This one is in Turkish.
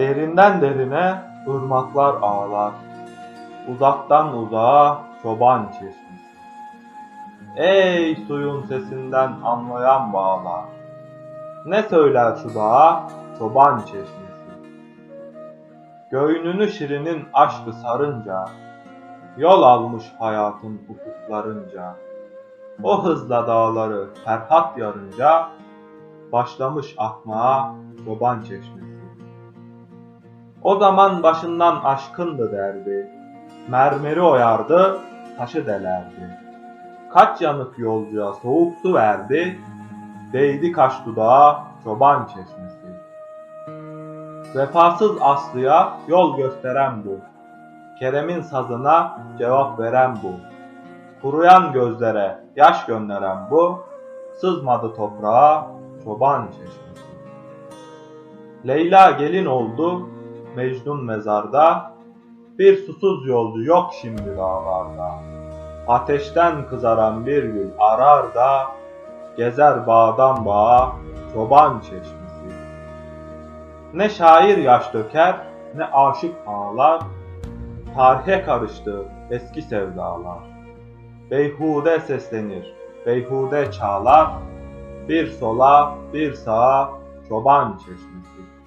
Derinden derine ırmaklar ağlar. Uzaktan uzağa çoban çeşmesi. Ey suyun sesinden anlayan bağlar. Ne söyler şu dağa çoban çeşmesi. Göynünü şirinin aşkı sarınca, Yol almış hayatın ufuklarınca, O hızla dağları ferhat yarınca, Başlamış akmaya çoban çeşmesi. O zaman başından aşkındı derdi, Mermeri oyardı, taşı delerdi. Kaç yanık yolcuya soğuk su verdi, Değdi kaş dudağa çoban çeşmesi. Vefasız Aslı'ya yol gösteren bu. Kerem'in sazına cevap veren bu. Kuruyan gözlere yaş gönderen bu. Sızmadı toprağa çoban çeşmesi. Leyla gelin oldu Mecnun mezarda. Bir susuz yolcu yok şimdi dağlarda. Ateşten kızaran bir gül arar da gezer bağdan bağa çoban çeşmesi. Ne şair yaş döker, ne aşık ağlar, tarihe karıştı eski sevdalar. Beyhude seslenir, beyhude çağlar, bir sola bir sağa çoban çeşmesi.